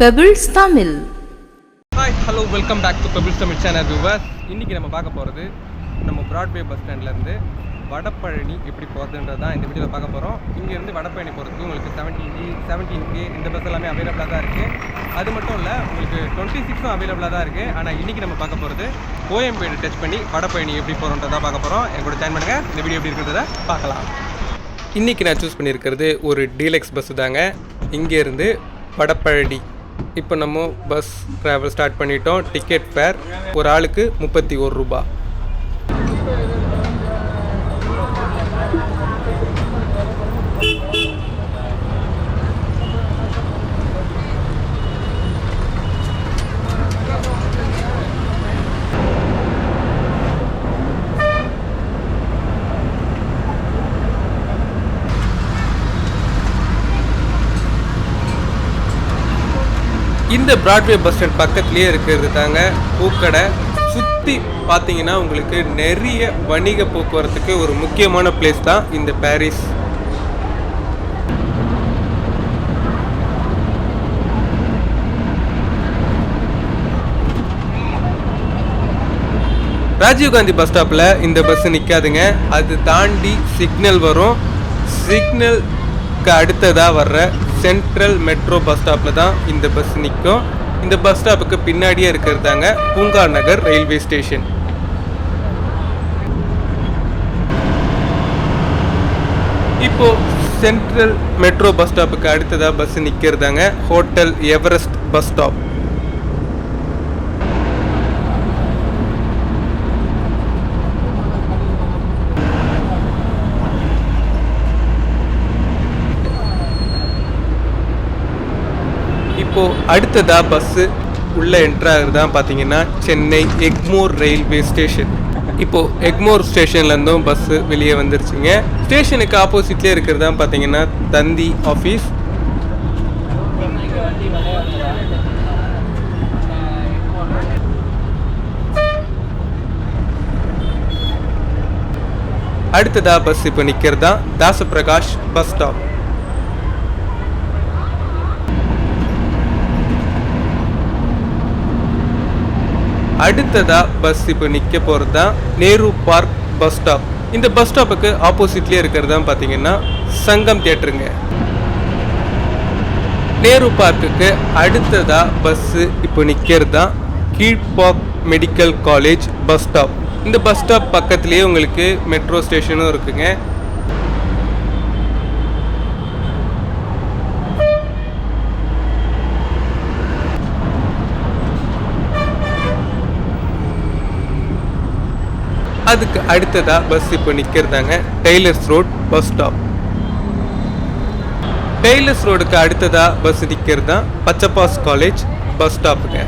Pebbles Tamil hi hello welcome back to Pebbles Tamil channel viewers இன்றைக்கி நம்ம பார்க்க போகிறது நம்ம பிராட்வே பஸ் ஸ்டாண்ட்லேருந்து வடப்பழனி எப்படி போகிறதுன்றது தான் இந்த வீடியோவில் பார்க்க போகிறோம் இங்கேருந்து வடப்பழனி போகிறதுக்கு உங்களுக்கு செவன்டீன் ஜி செவன்டீன் கே இந்த பஸ் எல்லாமே அவைலபிளாக தான் இருக்குது அது மட்டும் இல்லை உங்களுக்கு டுவெண்ட்டி சிக்ஸும் அவைலபிளாக தான் இருக்குது ஆனால் இன்றைக்கி நம்ம பார்க்க போகிறது கோயம்பேடு டச் பண்ணி வடப்பழனி எப்படி போகிறோன்றதை பார்க்க போகிறோம் என் கூட ஜாயின் பண்ணுங்கள் இந்த வீடியோ எப்படி இருக்கிறத பார்க்கலாம். இன்றைக்கி நான் சூஸ் பண்ணியிருக்கிறது ஒரு டீலக்ஸ் பஸ்ஸு தாங்க. இங்கேருந்து வடப்பழனி இப்போ நம்ம பஸ் ட்ராவல் ஸ்டார்ட் பண்ணிட்டோம். டிக்கெட் ஃபேர் ஒரு ஆளுக்கு முப்பத்தி ஒரு ரூபா. இந்த பிராட்வே பஸ் ஸ்டாண்ட் பக்கத்துலேயே இருக்கிறது தாங்க. பூக்கடை. சுற்றி பார்த்தீங்கன்னா உங்களுக்கு நிறைய வணிக போக்குவரத்துக்கு ஒரு முக்கியமான பிளேஸ் தான் இந்த பாரிஸ் ராஜீவ்காந்தி பஸ் ஸ்டாப்பில் இந்த பஸ் நிற்காதுங்க அது தாண்டி சிக்னல் வரும். சிக்னலுக்கு அடுத்ததாக வர்ற சென்ட்ரல் மெட்ரோ பஸ் ஸ்டாப்பில் தான் இந்த பஸ் நிற்கும் இந்த பஸ் ஸ்டாப்புக்கு பின்னாடியே இருக்கிறதாங்க பூங்கா நகர் ரயில்வே ஸ்டேஷன். இப்போ சென்ட்ரல் மெட்ரோ பஸ் ஸ்டாப்புக்கு அடுத்ததாக பஸ் நிற்கிறதாங்க ஹோட்டல் எவரெஸ்ட் பஸ் ஸ்டாப். இப்போ அடுத்ததா பஸ்ஸு உள்ள என்ட்ராகிறது தான் பார்த்தீங்கன்னா சென்னை எக்மோர் ரயில்வே ஸ்டேஷன் இப்போ எக்மோர் ஸ்டேஷன்லேருந்தும் பஸ்ஸு வெளியே வந்துருச்சுங்க. ஸ்டேஷனுக்கு ஆப்போசிட்லேயே இருக்கிறது தான் பார்த்தீங்கன்னா தந்தி ஆஃபீஸ் அடுத்ததா பஸ் இப்போ நிற்கிறதா தாசபிரகாஷ் பஸ் ஸ்டாப் அடுத்ததாக பஸ் இப்போ நிற்க போகிறது தான் நேரு பார்க் பஸ் ஸ்டாப் இந்த பஸ் ஸ்டாப்புக்கு ஆப்போசிட்லேயே இருக்கிறது தான் பார்த்தீங்கன்னா சங்கம் தேட்டருங்க நேரு பார்க்குக்கு அடுத்ததாக பஸ்ஸு இப்போ நிற்கிறது தான் Kilpauk medical college bus stop இந்த பஸ் ஸ்டாப் பக்கத்துலேயே உங்களுக்கு மெட்ரோ ஸ்டேஷனும் இருக்குங்க. அதுக்கு அடுத்ததாக பஸ் இப்போ நிற்கிறதாங்க Taylor's road bus stop Taylor's ரோடுக்கு அடுத்ததாக பஸ் நிற்கிறது தான் பச்சப்பாஸ் காலேஜ் பஸ் ஸ்டாப்புங்க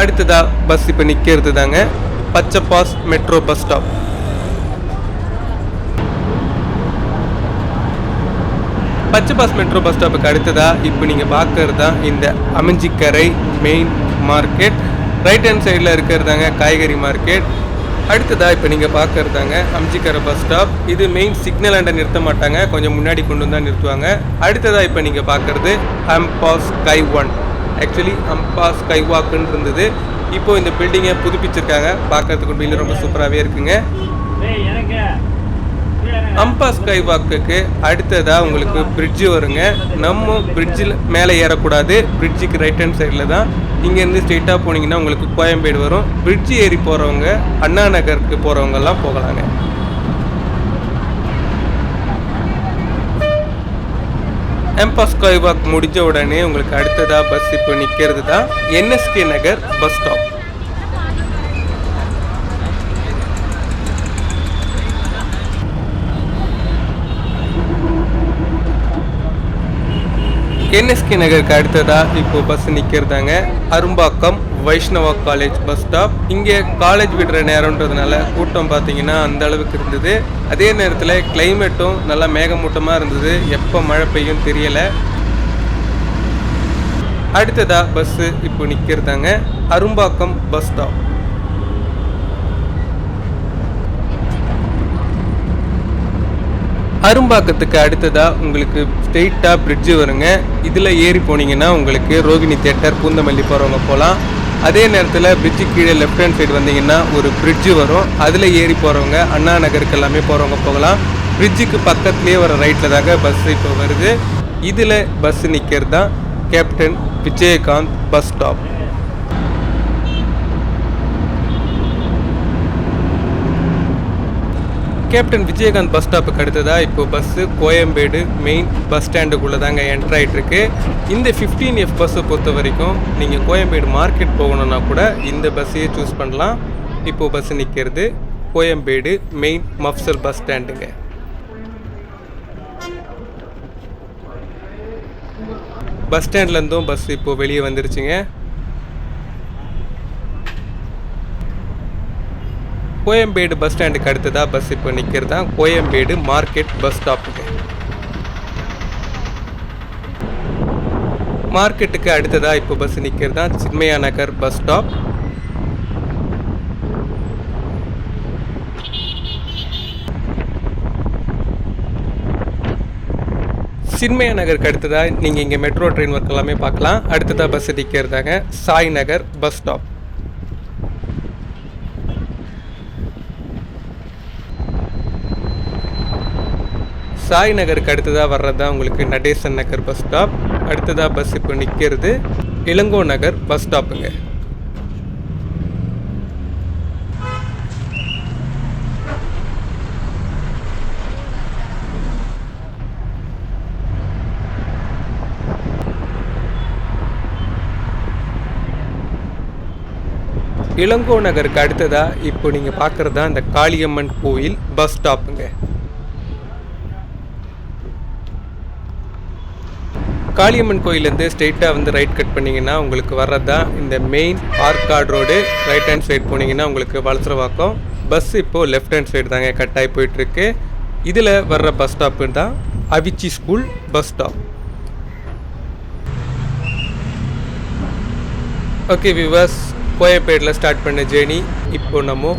அடுத்ததாக பஸ் இப்போ நிற்கிறது தாங்க Pachaiyappas metro bus stop Pachaiyappas metro bus ஸ்டாப்புக்கு அடுத்ததா இப்போ நீங்கள் பார்க்கறது தான் இந்த Aminjikarai main market right hand சைடில் இருக்கிறதாங்க காய்கறி மார்க்கெட் அடுத்ததா இப்போ நீங்கள் பார்க்கறதாங்க அம்ஜிக்கரை பஸ் ஸ்டாப் இது மெயின் சிக்னல் அண்டை நிறுத்த மாட்டாங்க. கொஞ்சம் முன்னாடி கொண்டு வந்து தான் நிறுத்துவாங்க. அடுத்ததா இப்போ நீங்கள் பார்க்கறது Ampa sky one actually Ampa sky வாக்குன்னு இருந்தது. இப்போ இந்த பில்டிங்கை புதுப்பிச்சிருக்காங்க. பார்க்கறதுக்கு உண்மையில ரொம்ப சூப்பராகவே இருக்குங்க. அம்பா ஸ்கை வாக்குக்கு அடுத்ததாக உங்களுக்கு பிரிட்ஜு வருங்க. நம்ம பிரிட்ஜில் மேலே ஏறக்கூடாது. பிரிட்ஜுக்கு ரைட் ஹேண்ட் சைடில் தான். இங்கேருந்து ஸ்ட்ரெயிட்டாக போனீங்கன்னா உங்களுக்கு கோயம்பேடு வரும். பிரிட்ஜ் ஏறி போகிறவங்க அண்ணா நகருக்கு போகிறவங்கெல்லாம் போகலாங்க. எம்பா ஸ்கை வாக் முடிஞ்ச உடனே உங்களுக்கு அடுத்ததாக பஸ் இப்போ நிற்கிறது தான் NSK Nagar bus stop NSK நகருக்கு அடுத்ததா இப்போ bus நிற்கிறதாங்க Arumbakkam Vaishnava college bus stop இங்கே காலேஜ் விடுற நேரம்ன்றதுனால கூட்டம் பார்த்தீங்கன்னா அந்த அளவுக்கு இருந்தது. அதே நேரத்தில் கிளைமேட்டும் நல்லா மேகமூட்டமாக இருந்தது. எப்போ மழை பெய்யும் தெரியலை. அடுத்ததா பஸ்ஸு இப்போ நிற்கிறதாங்க அரும்பாக்கம் பஸ் ஸ்டாப் அரும்பாக்கத்துக்கு அடுத்ததாக உங்களுக்கு ஸ்ட்ரெயிட்டாக பிரிட்ஜு வருங்க. இதில் ஏறி போனீங்கன்னா உங்களுக்கு ரோகிணி தேட்டர் பூந்தமல்லி போகிறவங்க போகலாம் அதே நேரத்தில் பிரிட்ஜு கீழே லெஃப்ட் ஹேண்ட் சைடு வந்தீங்கன்னா ஒரு பிரிட்ஜு வரும். அதில் ஏறி போகிறவங்க அண்ணா நகருக்கு எல்லாமே போகிறவங்க போகலாம். பிரிட்ஜுக்கு பக்கத்துலேயே வர ரைட்டில் தாங்க பஸ் இப்போ வருது. இதில் பஸ் நிற்கிறது தான் captain Vijayakanth bus stop captain Vijayakanth bus ஸ்டாப்புக்கு அடுத்ததாக இப்போ பஸ்ஸு கோயம்பேடு மெயின் பஸ் ஸ்டாண்டுக்குள்ளே தாங்க என்ட்ரு ஆகிட்டுருக்கு இந்த ஃபிஃப்டீன் எஃப் பஸ்ஸை பொறுத்த வரைக்கும் நீங்கள் கோயம்பேடு மார்க்கெட் போகணுன்னா கூட இந்த பஸ்ஸையே சூஸ் பண்ணலாம். இப்போது பஸ்ஸு நிற்கிறது கோயம்பேடு மெயின் மஃப்சல் பஸ் ஸ்டாண்டுங்க. பஸ் ஸ்டாண்ட்லேருந்தும் பஸ் இப்போது வெளியே வந்துருச்சுங்க. கோயம்பேடு பஸ் ஸ்டாண்டுக்கு அடுத்ததாக பஸ் இப்போ நிற்கிறது தான் கோயம்பேடு மார்க்கெட் பஸ் ஸ்டாப்புக்கு. மார்க்கெட்டுக்கு அடுத்ததாக இப்போ பஸ் நிற்கிறது தான் சின்மயா நகர் பஸ் ஸ்டாப். சின்மயா நகருக்கு அடுத்ததாக நீங்கள் இங்கே மெட்ரோ ட்ரெயின் ஒர்க் எல்லாமே பார்க்கலாம். அடுத்ததாக பஸ் நிற்கிறதாங்க சாய் நகர் பஸ் ஸ்டாப். சாய் நகருக்கு அடுத்ததாக வர்றது தான் உங்களுக்கு நடேசன் நகர் பஸ் ஸ்டாப் அடுத்ததாக பஸ் இப்போ நிற்கிறது இளங்கோ நகர் பஸ் ஸ்டாப்புங்க இளங்கோ நகருக்கு அடுத்ததாக இப்போ நீங்கள் பார்க்குறது தான் இந்த காளியம்மன் கோயில் பஸ் ஸ்டாப்புங்க காளியம்மன் கோயிலேருந்து ஸ்ட்ரெயிட்டாக வந்து ரைட் கட் பண்ணிங்கன்னா உங்களுக்கு வர்றது? தான் இந்த main Arcot road right hand side போனீங்கன்னா உங்களுக்கு வளசரவாக்கம் பஸ் இப்போது லெஃப்ட் ஹேண்ட் சைடு தாங்க கட் ஆகி போயிட்டுருக்கு. இதில் வர்ற பஸ் ஸ்டாப்பு தான் Avichi school bus stop okay விவாஸ் கோயப்பேட்டில் ஸ்டார்ட் பண்ண ஜேர்னி இப்போது நம்ம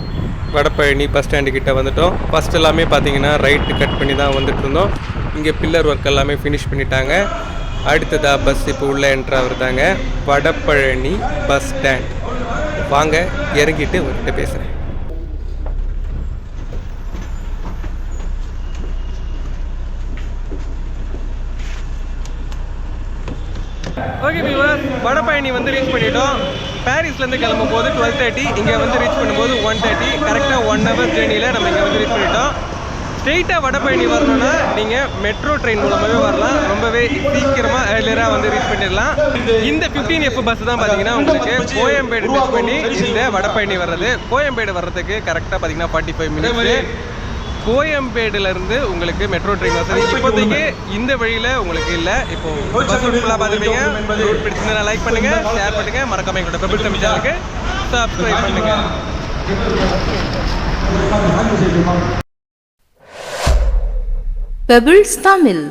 வடபழனி பஸ் ஸ்டாண்டு கிட்டே வந்துட்டோம். ஃபஸ்ட் எல்லாமே பார்த்தீங்கன்னா ரைட்டு கட் பண்ணி தான் வந்துட்டு இருந்தோம் இங்கே பில்லர் ஒர்க் எல்லாமே ஃபினிஷ் பண்ணிட்டாங்க. அடுத்ததா பஸ் இப்போ உள்ளே என்ட்ரு ஆகுறதாங்க வடப்பழனி பஸ் ஸ்டாண்ட் வாங்க இறங்கிட்டு உங்கள்கிட்ட பேசுகிறேன் ஓகே பீவர் வடபழனி வந்து ரீச் பண்ணிட்டோம். பாரிஸ்லேருந்து கிளம்பும் போது டுவெல் தேர்ட்டி இங்கே வந்து ரீச் பண்ணும்போது ஒன் தேர்ட்டி கரெக்டாக ஒன் ஹவர் ஜேர்னியில் நம்ம இங்கே வந்து ரீச் பண்ணிட்டோம். ஸ்ட்ரெயிட்டாக வடபழனி வரணும்னா நீங்கள் மெட்ரோ ட்ரெயின் மூலமாகவே வரலாம். ரொம்பவே சீக்கிரமாக ஏர்லியராக வந்து ரீச் பண்ணிடலாம். இந்த ஃபிஃப்டீன் எஃப் பஸ் தான் பார்த்தீங்கன்னா உங்களுக்கு கோயம்பேடு ரீச் பண்ணி இந்த வடபழனி வர்றது. கோயம்பேடு வர்றதுக்கு கரெக்டாக பார்த்தீங்கன்னா ஃபார்ட்டி ஃபைவ் மினிட்ஸ் கோயம்பேடுல இருந்து உங்களுக்கு மெட்ரோ ட்ரெயின் வசதி இப்போதைக்கு இந்த வழியில உங்களுக்கு இல்ல. இப்போ ஃபுல்லாக பார்த்துருப்பீங்க. ரூட் பிடிச்சிருந்தா லைக் பண்ணுங்க. ஷேர் பண்ணுங்க. மறக்காம எங்களோட பெபிள் தமிழ் சேனலுக்கு சப்ஸ்கிரைப் பண்ணுங்க. பெபிள்ஸ் தமிழ்